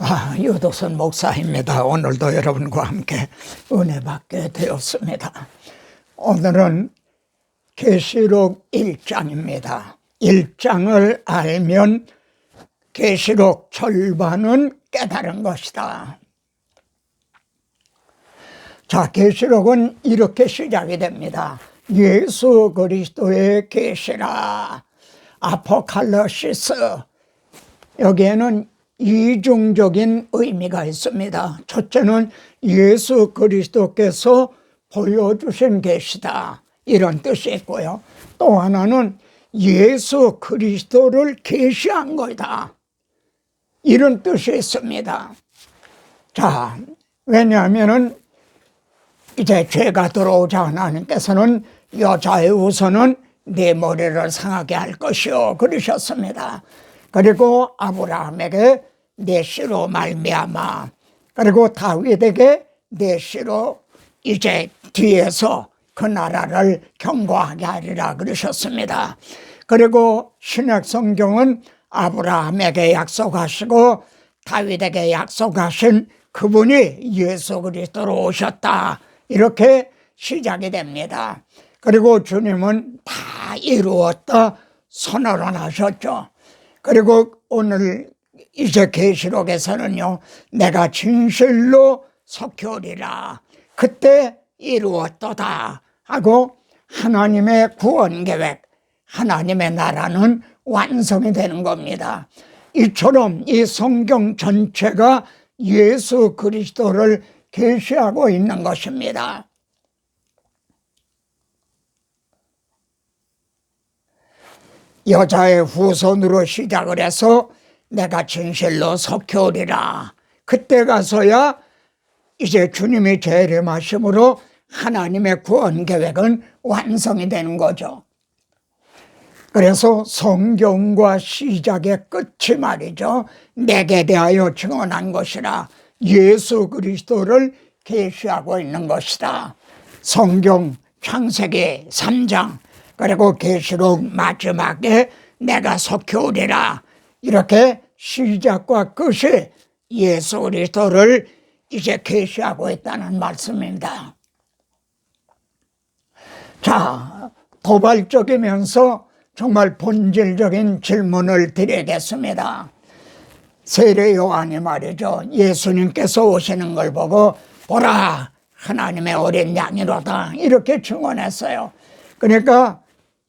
아, 유도선 목사입니다. 오늘도 여러분과 함께 은혜 받게 되었습니다. 오늘은 계시록 1장입니다. 1장을 알면 계시록 절반은 깨달은 것이다. 자, 계시록은 이렇게 시작이 됩니다. 예수 그리스도의 계시라. 아포칼로시스. 여기에는 이중적인 의미가 있습니다. 첫째는 예수 그리스도께서 보여주신 계시다. 이런 뜻이 있고요. 또 하나는 예수 그리스도를 계시한 거다. 이런 뜻이 있습니다. 자, 왜냐하면은 이제 죄가 들어오자 하나님께서는 여자의 우선은 내 머리를 상하게 할 것이요 그러셨습니다. 그리고 아브라함에게 내 씨로 말미암아 그리고 다윗에게 내 씨로 이제 뒤에서 그 나라를 경고하게 하리라 그러셨습니다. 그리고 신약 성경은 아브라함에게 약속하시고 다윗에게 약속하신 그분이 예수 그리스도로 오셨다. 이렇게 시작이 됩니다. 그리고 주님은 다 이루었다 선언을 하셨죠. 그리고 오늘 이제 계시록에서는요, 내가 진실로 석효리라. 그때 이루었도다. 하고 하나님의 구원 계획, 하나님의 나라는 완성이 되는 겁니다. 이처럼 이 성경 전체가 예수 그리스도를 계시하고 있는 것입니다. 여자의 후손으로 시작을 해서 내가 진실로 석효리라. 그때 가서야 이제 주님이 재림하심으로 하나님의 구원 계획은 완성이 되는 거죠. 그래서 성경과 시작의 끝이 말이죠. 내게 대하여 증언한 것이라 예수 그리스도를 계시하고 있는 것이다. 성경 창세기 3장 그리고 계시록 마지막에 내가 석효리라 이렇게 시작과 끝이 예수 그리스도를 이제 계시하고 있다는 말씀입니다. 자, 도발적이면서 정말 본질적인 질문을 드리겠습니다. 세례 요한이 말이죠. 예수님께서 오시는 걸 보고 보라 하나님의 어린 양이로다 이렇게 증언했어요. 그러니까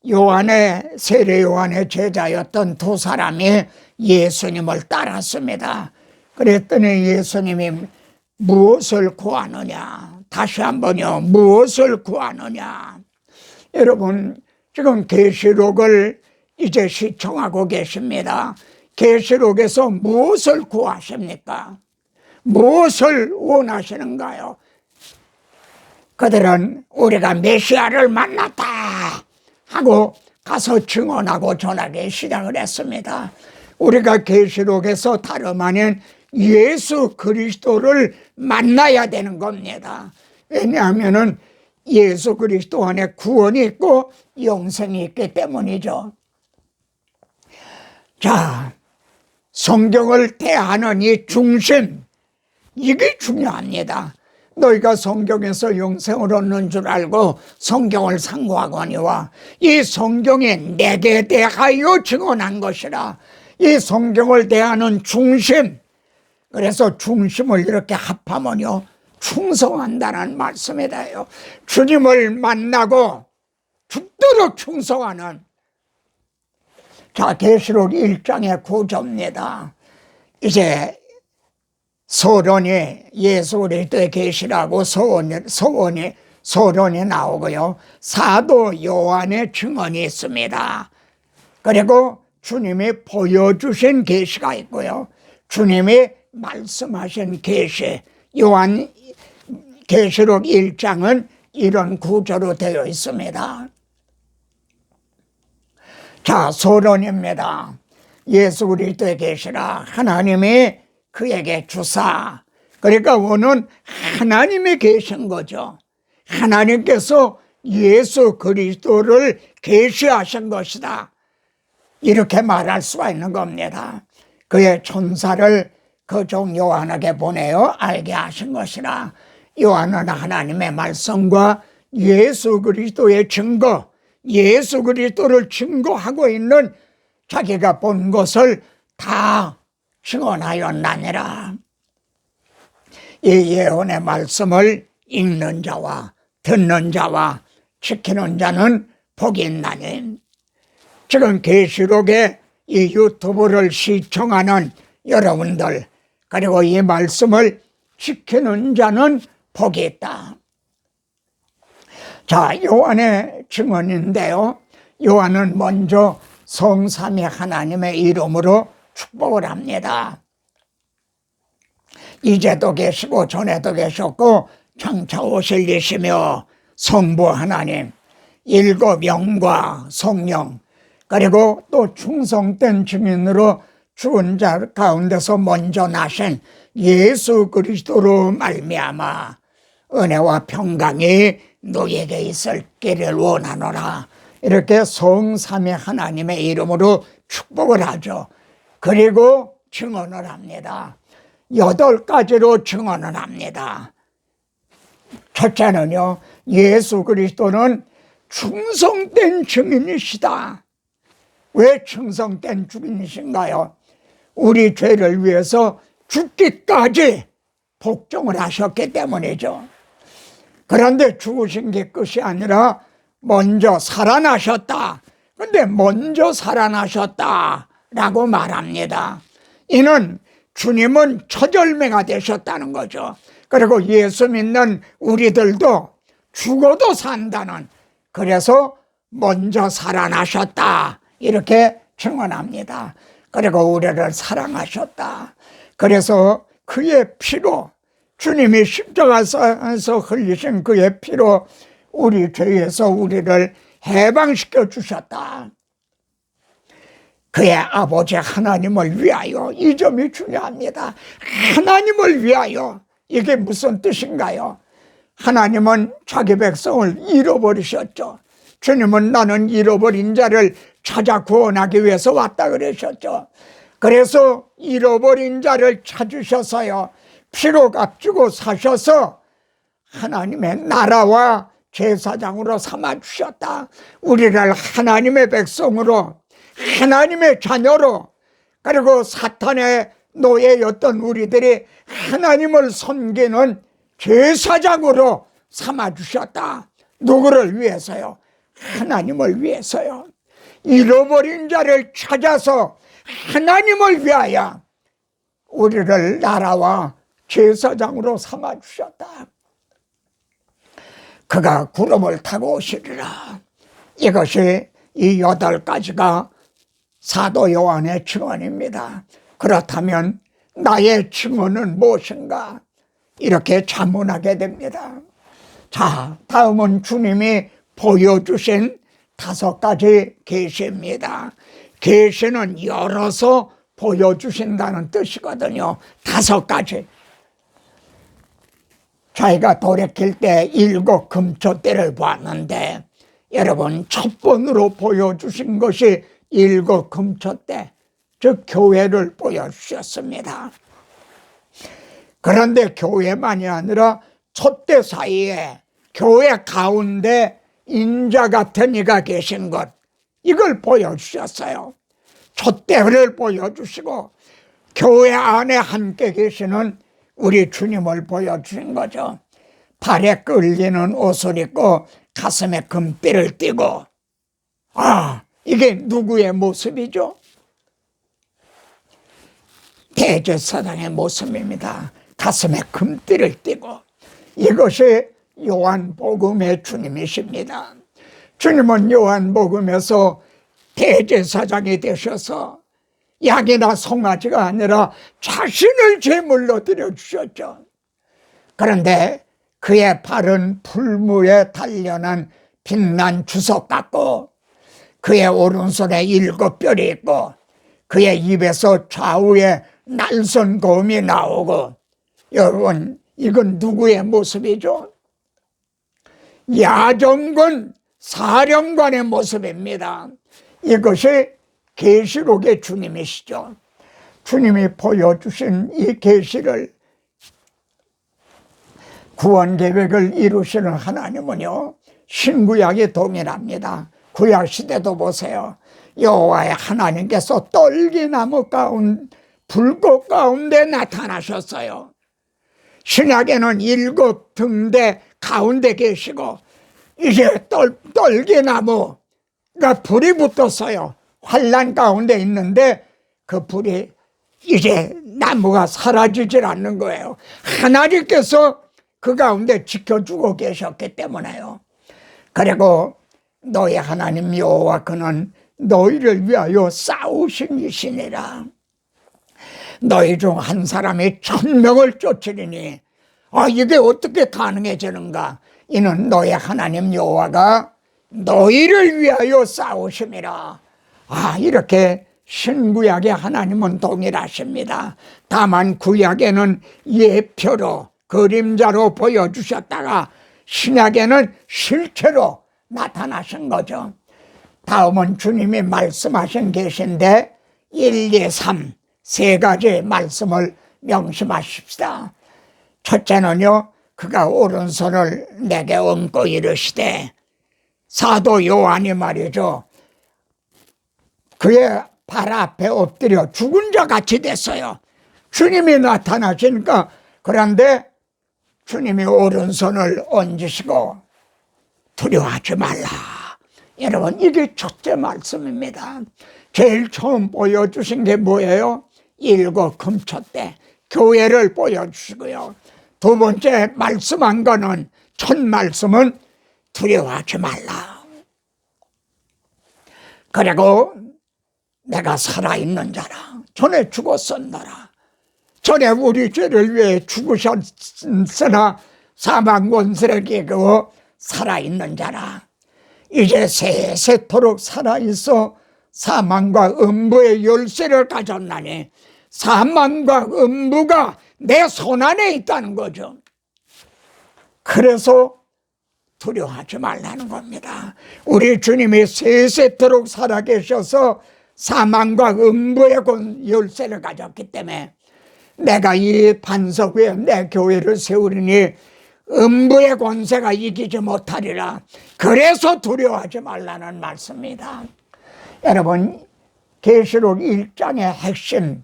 요한의 세례 요한의 제자였던 두 사람이 예수님을 따랐습니다. 그랬더니 예수님이 무엇을 구하느냐? 다시 한번요. 무엇을 구하느냐? 여러분 지금 계시록을 이제 시청하고 계십니다. 계시록에서 무엇을 구하십니까? 무엇을 원하시는가요? 그들은 우리가 메시아를 만났다 하고 가서 증언하고 전하기 시작을 했습니다. 우리가 계시록에서 다름 아닌 예수 그리스도를 만나야 되는 겁니다. 왜냐하면은 예수 그리스도 안에 구원이 있고 영생이 있기 때문이죠. 자, 성경을 대하는 이 중심, 이게 중요합니다. 너희가 성경에서 영생을 얻는 줄 알고 성경을 상고하거니와 이 성경이 내게 대하여 증언한 것이라. 이 성경을 대하는 중심 그래서 중심을 이렇게 합하면요 충성한다는 말씀이다요. 주님을 만나고 죽도록 충성하는 자 계시록 1장의 구조입니다. 이제 소론이 예수 그리스도의 계시라고 소원이, 소원이 소론이 나오고요. 사도 요한의 증언이 있습니다. 그리고 주님이 보여주신 계시가 있고요. 주님이 말씀하신 계시 요한 계시록 1장은 이런 구조로 되어 있습니다. 자, 소론입니다. 예수 그리스도의 계시라 하나님이 그에게 주사. 그러니까 원은 하나님이 계신 거죠. 하나님께서 예수 그리스도를 계시하신 것이다. 이렇게 말할 수가 있는 겁니다. 그의 천사를 그 종 요한에게 보내어 알게 하신 것이라 요한은 하나님의 말씀과 예수 그리스도의 증거, 예수 그리스도를 증거하고 있는 자기가 본 것을 다 증언하였나니라. 이 예언의 말씀을 읽는 자와 듣는 자와 지키는 자는 복이 있나니 지금 계시록의 이 유튜브를 시청하는 여러분들 그리고 이 말씀을 지키는 자는 복이 있다. 자, 요한의 증언인데요. 요한은 먼저 성삼위 하나님의 이름으로 축복을 합니다. 이제도 계시고 전에도 계셨고 장차 오실 이시며 성부 하나님 일곱 영과 성령 그리고 또 충성된 증인으로 죽은 자 가운데서 먼저 나신 예수 그리스도로 말미암아 은혜와 평강이 너에게 있을기를 원하노라 이렇게 성삼위 하나님의 이름으로 축복을 하죠. 그리고 증언을 합니다. 여덟 가지로 증언을 합니다. 첫째는요, 예수 그리스도는 충성된 증인이시다. 왜 충성된 증인이신가요? 우리 죄를 위해서 죽기까지 복종을 하셨기 때문이죠. 그런데 죽으신 게 끝이 아니라 먼저 살아나셨다. 근데 먼저 살아나셨다 라고 말합니다. 이는 주님은 처절매가 되셨다는 거죠. 그리고 예수 믿는 우리들도 죽어도 산다는 그래서 먼저 살아나셨다. 이렇게 증언합니다. 그리고 우리를 사랑하셨다. 그래서 그의 피로 주님이 십자가에서 흘리신 그의 피로 우리 죄에서 우리를 해방시켜 주셨다. 그의 아버지 하나님을 위하여 이 점이 중요합니다. 하나님을 위하여 이게 무슨 뜻인가요? 하나님은 자기 백성을 잃어버리셨죠. 주님은 나는 잃어버린 자를 찾아 구원하기 위해서 왔다 그러셨죠. 그래서 잃어버린 자를 찾으셔서요. 피로 값주고 사셔서 하나님의 나라와 제사장으로 삼아 주셨다. 우리를 하나님의 백성으로 하나님의 자녀로 그리고 사탄의 노예였던 우리들이 하나님을 섬기는 제사장으로 삼아 주셨다. 누구를 위해서요? 하나님을 위해서요. 잃어버린 자를 찾아서 하나님을 위하여 우리를 나라와 제사장으로 삼아 주셨다. 그가 구름을 타고 오시리라. 이것이 이 여덟 가지가 사도 요한의 증언입니다. 그렇다면 나의 증언은 무엇인가? 이렇게 자문하게 됩니다. 자, 다음은 주님이 보여주신 다섯 가지 계시입니다. 계시는 열어서 보여주신다는 뜻이거든요. 다섯 가지. 저희가 돌이킬 때 일곱 금초 때를 보았는데 여러분 첫 번으로 보여주신 것이 일곱 금초 때, 즉 교회를 보여주셨습니다. 그런데 교회만이 아니라 촛대 사이에 교회 가운데 인자 같은 이가 계신 것, 이걸 보여주셨어요. 촛대를 보여주시고 교회 안에 함께 계시는 우리 주님을 보여주신 거죠. 발에 끌리는 옷을 입고 가슴에 금띠를 띠고 아 이게 누구의 모습이죠? 대제사장의 모습입니다. 가슴에 금띠를 띠고 이것이 요한복음의 주님이십니다. 주님은 요한복음에서 대제사장이 되셔서 약이나 송아지가 아니라 자신을 제물로 드려주셨죠. 그런데 그의 발은 풀무에 단련한 빛난 주석 같고 그의 오른손에 일곱 뼈이 있고 그의 입에서 좌우에 날선 고음이 나오고 여러분 이건 누구의 모습이죠? 야정군 사령관의 모습입니다. 이것이 계시록의 주님이시죠. 주님이 보여주신 이 계시를 구원 계획을 이루시는 하나님은요 신구약에 동일합니다. 구약 시대도 보세요. 여호와의 하나님께서 떨기나무 가운 불꽃 가운데 나타나셨어요. 신약에는 일곱 등대 가운데 계시고 이제 떨, 떨기나무가 불이 붙었어요. 환란 가운데 있는데 그 불이 이제 나무가 사라지질 않는 거예요. 하나님께서 그 가운데 지켜주고 계셨기 때문에요. 그리고 너희 하나님 여호와 그는 너희를 위하여 싸우신 이시니라. 너희 중 한 사람이 천명을 쫓으리니 아 이게 어떻게 가능해지는가? 이는 너희 하나님 여호와가 너희를 위하여 싸우심이라. 아 이렇게 신구약의 하나님은 동일하십니다. 다만 구약에는 예표로 그림자로 보여주셨다가 신약에는 실체로 나타나신 거죠. 다음은 주님이 말씀하신 계신데 1, 2, 3, 세 가지 말씀을 명심하십시다. 첫째는요, 그가 오른손을 내게 얹고 이르시되, 사도 요한이 말이죠. 그의 발 앞에 엎드려 죽은 자 같이 됐어요. 주님이 나타나시니까, 그런데 주님이 오른손을 얹으시고, 두려워하지 말라. 여러분, 이게 첫째 말씀입니다. 제일 처음 보여주신 게 뭐예요? 일곱 금초 때 교회를 보여주시고요. 두 번째 말씀한 거는 첫 말씀은 두려워하지 말라. 그리고 내가 살아있는 자라. 전에 죽었었노라. 전에 우리 죄를 위해 죽으셨으나 사망 원수에게 그 살아있는 자라. 이제 세세토록 살아있어 사망과 음부의 열쇠를 가졌나니 사망과 음부가 내 손 안에 있다는 거죠. 그래서 두려워하지 말라는 겁니다. 우리 주님이 세세토록 살아계셔서 사망과 음부의 열쇠를 가졌기 때문에 내가 이 반석 위에 내 교회를 세우리니 음부의 권세가 이기지 못하리라. 그래서 두려워하지 말라는 말씀입니다. 여러분, 계시록 1장의 핵심,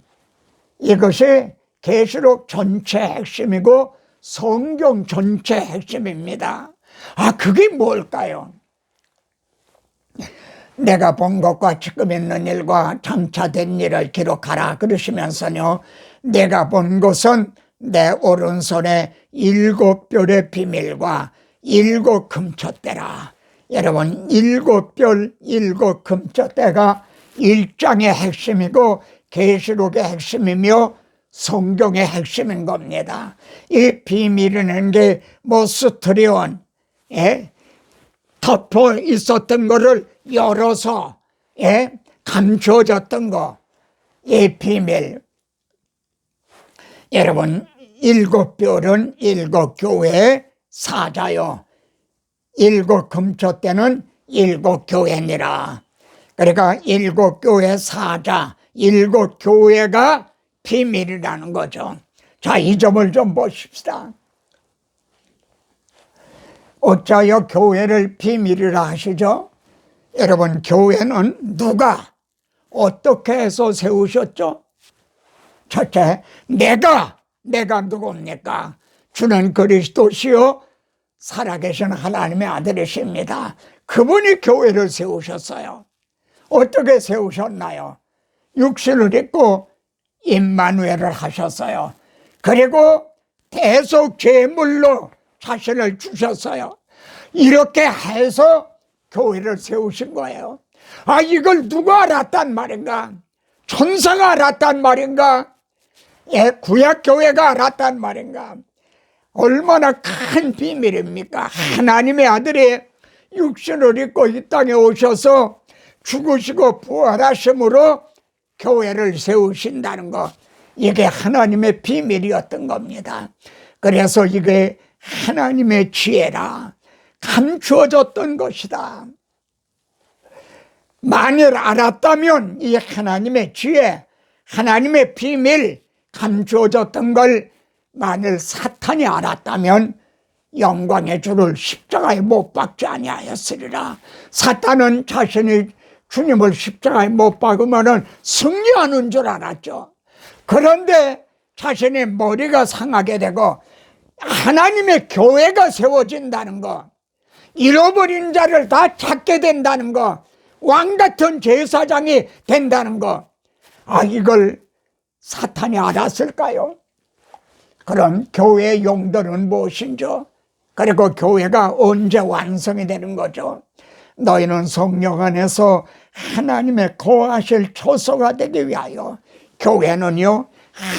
이것이 계시록 전체 핵심이고 성경 전체 핵심입니다. 아, 그게 뭘까요? 내가 본 것과 지금 있는 일과 장차된 일을 기록하라 그러시면서요. 내가 본 것은 내 오른손에 일곱 별의 비밀과 일곱 금초대라. 여러분 일곱 별 일곱 금초대가 일장의 핵심이고 계시록의 핵심이며 성경의 핵심인 겁니다. 이 비밀이라는 게 모스트리온 예? 덮어 있었던 거를 열어서 예? 감춰졌던 거, 이 비밀. 여러분 일곱 별은 일곱 교회 사자요. 일곱 금초 때는 일곱 교회니라. 그러니까 일곱 교회 사자, 일곱 교회가 비밀이라는 거죠. 자, 이 점을 좀 보십시다. 어쩌여 교회를 비밀이라 하시죠? 여러분, 교회는 누가 어떻게 해서 세우셨죠? 첫째, 내가, 내가 누굽니까? 주는 그리스도시요 살아계신 하나님의 아들이십니다. 그분이 교회를 세우셨어요. 어떻게 세우셨나요? 육신을 입고 임마누엘을 하셨어요. 그리고 대속 제물로 자신을 주셨어요. 이렇게 해서 교회를 세우신 거예요. 아, 이걸 누가 알았단 말인가? 천사가 알았단 말인가? 예, 구약 교회가 알았단 말인가? 얼마나 큰 비밀입니까? 하나님의 아들이 육신을 입고 이 땅에 오셔서 죽으시고 부활하심으로 교회를 세우신다는 것. 이게 하나님의 비밀이었던 겁니다. 그래서 이게 하나님의 지혜라. 감추어졌던 것이다. 만일 알았다면 이 하나님의 지혜, 하나님의 비밀 감추어졌던 걸 만일 사탄이 알았다면 영광의 주를 십자가에 못 박지 아니하였으리라. 사탄은 자신이 주님을 십자가에 못 박으면은 승리하는 줄 알았죠. 그런데 자신의 머리가 상하게 되고 하나님의 교회가 세워진다는 거, 잃어버린 자를 다 찾게 된다는 거, 왕 같은 제사장이 된다는 거, 아, 이걸 사탄이 알았을까요? 그럼 교회의 용도는 무엇인죠? 그리고 교회가 언제 완성이 되는 거죠? 너희는 성령 안에서 하나님의 거하실 처소가 되기 위하여 교회는요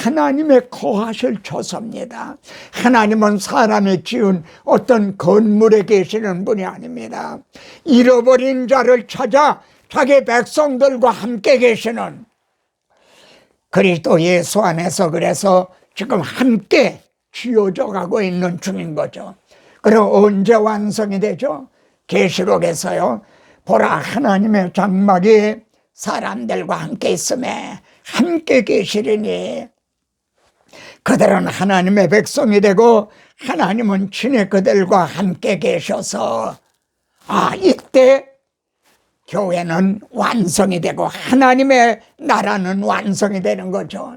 하나님의 거하실 처소입니다. 하나님은 사람이 지은 어떤 건물에 계시는 분이 아닙니다. 잃어버린 자를 찾아 자기 백성들과 함께 계시는 그리스도 예수 안에서 그래서 지금 함께 쥐어져 가고 있는 중인 거죠. 그럼 언제 완성이 되죠? 계시록에서요. 보라 하나님의 장막이 사람들과 함께 있음에 함께 계시리니 그들은 하나님의 백성이 되고 하나님은 친히 그들과 함께 계셔서 아 이때 교회는 완성이 되고 하나님의 나라는 완성이 되는 거죠.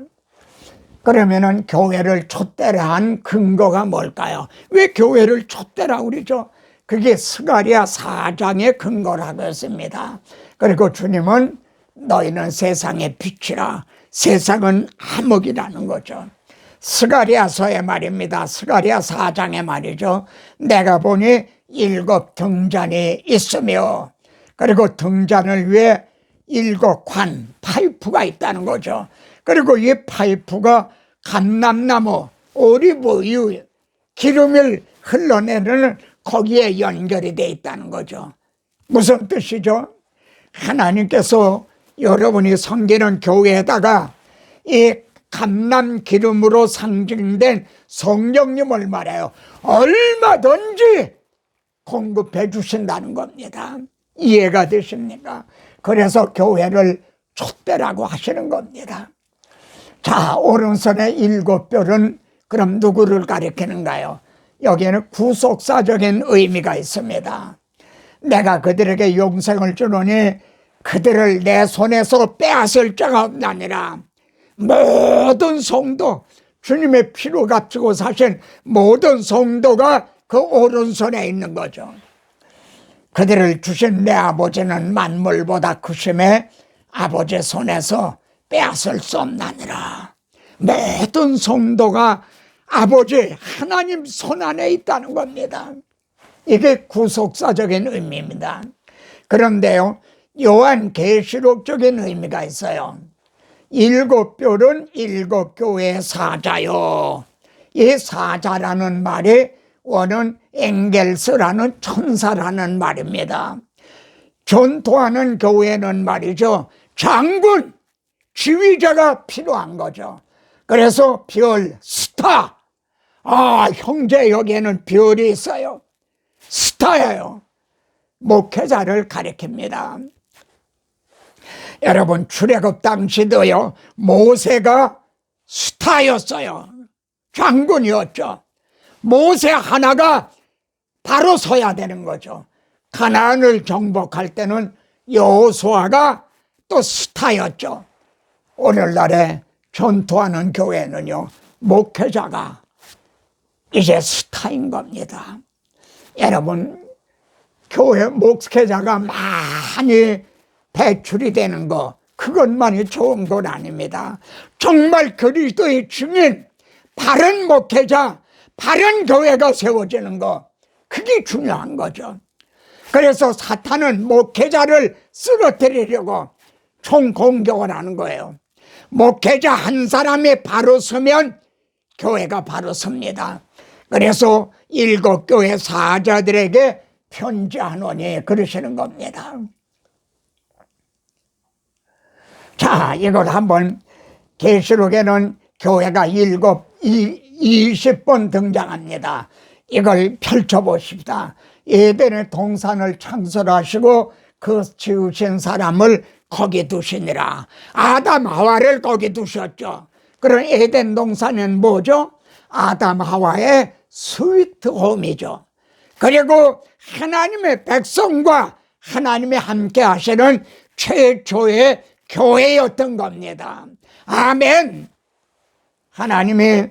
그러면은 교회를 촛대라 한 근거가 뭘까요? 왜 교회를 촛대라 그러죠? 그게 스가리아 사장의 근거라고 했습니다. 그리고 주님은 너희는 세상의 빛이라 세상은 암흑이라는 거죠. 스가리아서의 말입니다. 스가리아 사장의 말이죠. 내가 보니 일곱 등잔이 있으며 그리고 등잔을 위해 일곱 관 파이프가 있다는 거죠. 그리고 이 파이프가 감람나무, 오리브유, 기름을 흘러내는 거기에 연결이 돼 있다는 거죠. 무슨 뜻이죠? 하나님께서 여러분이 섬기는 교회에다가 이 감람 기름으로 상징된 성령님을 말해요. 얼마든지 공급해 주신다는 겁니다. 이해가 되십니까? 그래서 교회를 촛대라고 하시는 겁니다. 자, 오른손의 일곱 별은 그럼 누구를 가리키는가요? 여기에는 구속사적인 의미가 있습니다. 내가 그들에게永생을 주노니 그들을 내 손에서 빼앗을 자가 없나니라. 모든 성도, 주님의 피로 값지고 사신 모든 성도가 그 오른손에 있는 거죠. 그들을 주신 내 아버지는 만물보다 크심에 아버지 손에서 빼앗을 수 없나니라. 모든 성도가 아버지 하나님 손 안에 있다는 겁니다. 이게 구속사적인 의미입니다. 그런데요, 요한 계시록적인 의미가 있어요. 일곱 별은 일곱 교회의 사자요. 이 사자라는 말이 원은 엥겔스라는 천사라는 말입니다. 전도하는 교회는 말이죠. 장군, 지휘자가 필요한 거죠. 그래서 별, 스타. 아, 형제 여기에는 별이 있어요. 스타예요. 목회자를 가리킵니다. 여러분, 출애굽 당시도요, 모세가 스타였어요. 장군이었죠. 모세 하나가 바로 서야 되는 거죠. 가나안을 정복할 때는 여호수아가 또 스타였죠. 오늘날에 전투하는 교회는요, 목회자가 이제 스타인 겁니다. 여러분, 교회 목회자가 많이 배출이 되는 거, 그것만이 좋은 건 아닙니다. 정말 그리스도의 증인, 바른 목회자, 바른 교회가 세워지는 거, 그게 중요한 거죠. 그래서 사탄은 목회자를 쓰러뜨리려고 총 공격을 하는 거예요. 목회자 한 사람이 바로 서면 교회가 바로 섭니다. 그래서 일곱 교회 사자들에게 편지하노니 그러시는 겁니다. 자, 이걸 한번 계시록에는 교회가 일곱, 이 십번 등장합니다. 이걸 펼쳐보십시다. 예전에 동산을 창설하시고 그 지으신 사람을 거기 두시니라. 아담 하와를 거기 두셨죠. 그런 에덴 동산은 뭐죠? 아담 하와의 스위트홈이죠. 그리고 하나님의 백성과 하나님의 함께 하시는 최초의 교회였던 겁니다. 아멘. 하나님이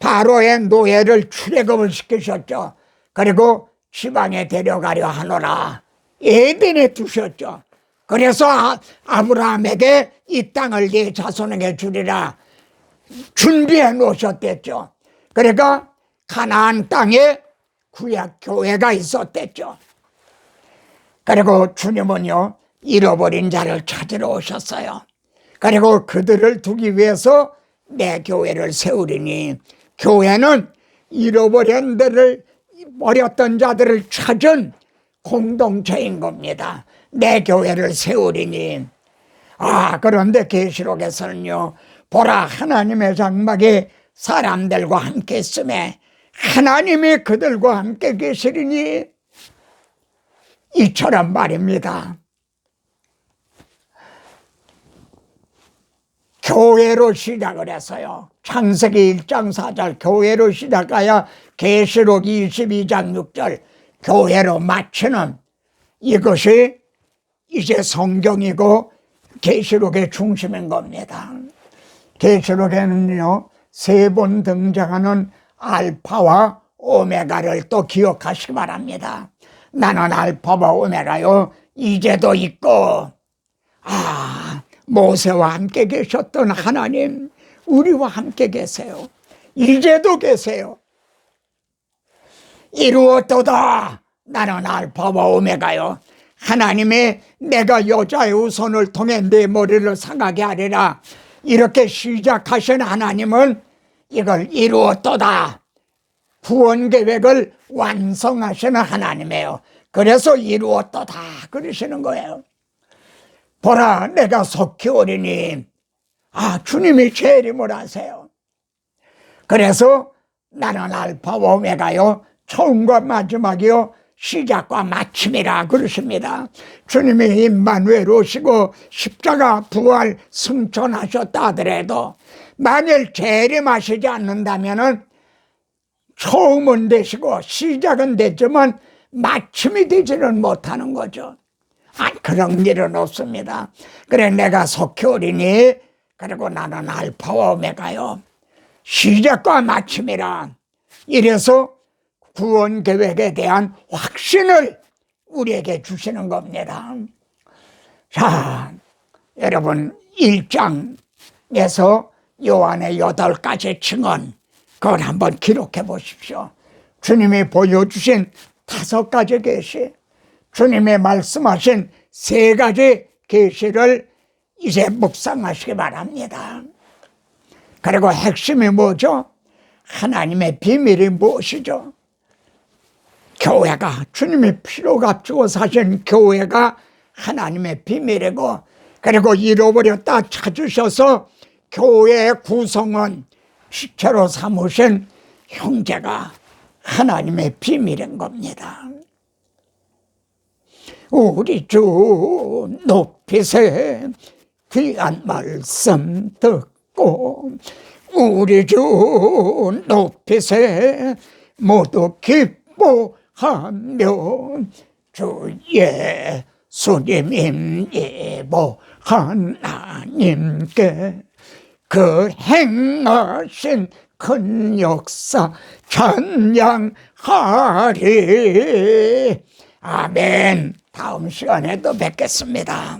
바로의 노예를 출애굽을 시키셨죠. 그리고 지방에 데려가려 하노라. 에덴에 두셨죠. 그래서 아, 아브라함에게 이 땅을 네 자손에게 주리라 준비해 놓으셨댔죠. 그러니까 가나안 땅에 구약 교회가 있었댔죠. 그리고 주님은요 잃어버린 자를 찾으러 오셨어요. 그리고 그들을 두기 위해서 내 교회를 세우리니 교회는 잃어버린 데를 버렸던 자들을 찾은 공동체인 겁니다. 내 교회를 세우리니 아 그런데 계시록에서는요 보라 하나님의 장막이 사람들과 함께 있음에 하나님이 그들과 함께 계시리니 이처럼 말입니다. 교회로 시작을 했어요. 창세기 1장 4절 교회로 시작하여 계시록 22장 6절 교회로 마치는 이것이 이제 성경이고 계시록의 중심인 겁니다. 계시록에는요 세 번 등장하는 알파와 오메가를 또 기억하시기 바랍니다. 나는 알파와 오메가요 이제도 있고 아 모세와 함께 계셨던 하나님 우리와 함께 계세요. 이제도 계세요. 이루었도다. 나는 알파와 오메가요. 하나님의 내가 여자의 우선을 통해 내 머리를 상하게 하리라. 이렇게 시작하신 하나님은 이걸 이루었도다. 구원 계획을 완성하시는 하나님이에요. 그래서 이루었도다. 그러시는 거예요. 보라, 내가 속히 오리니. 아, 주님이 재림을 하세요. 그래서 나는 알파와 오메가요. 처음과 마지막이요. 시작과 마침이라 그러십니다. 주님이 오시고 십자가 부활 승천하셨다 하더라도 만일 재림하시지 않는다면은 처음은 되시고 시작은 됐지만 마침이 되지는 못하는 거죠. 아, 그런 일은 없습니다. 그래 내가 오리니 그리고 나는 알파와 오메가요. 시작과 마침이라. 이래서 구원 계획에 대한 확신을 우리에게 주시는 겁니다. 자, 여러분 1장에서 요한의 여덟 가지 증언 그걸 한번 기록해 보십시오. 주님이 보여주신 다섯 가지 계시, 주님의 말씀하신 세 가지 계시를 이제 묵상하시기 바랍니다. 그리고 핵심이 뭐죠? 하나님의 비밀이 무엇이죠? 교회가 주님이 피로 값주고 사신 교회가 하나님의 비밀이고 그리고 잃어버렸다 찾으셔서 교회의 구성원 시체로 삼으신 형제가 하나님의 비밀인 겁니다. 우리 주 높이세 귀한 말씀 듣고 우리 주 높이세 모두 기뻐하며 주 예수님 예보 하나님께 그 행하신 큰 역사 찬양하리 아멘 다음 시간에 또 뵙겠습니다.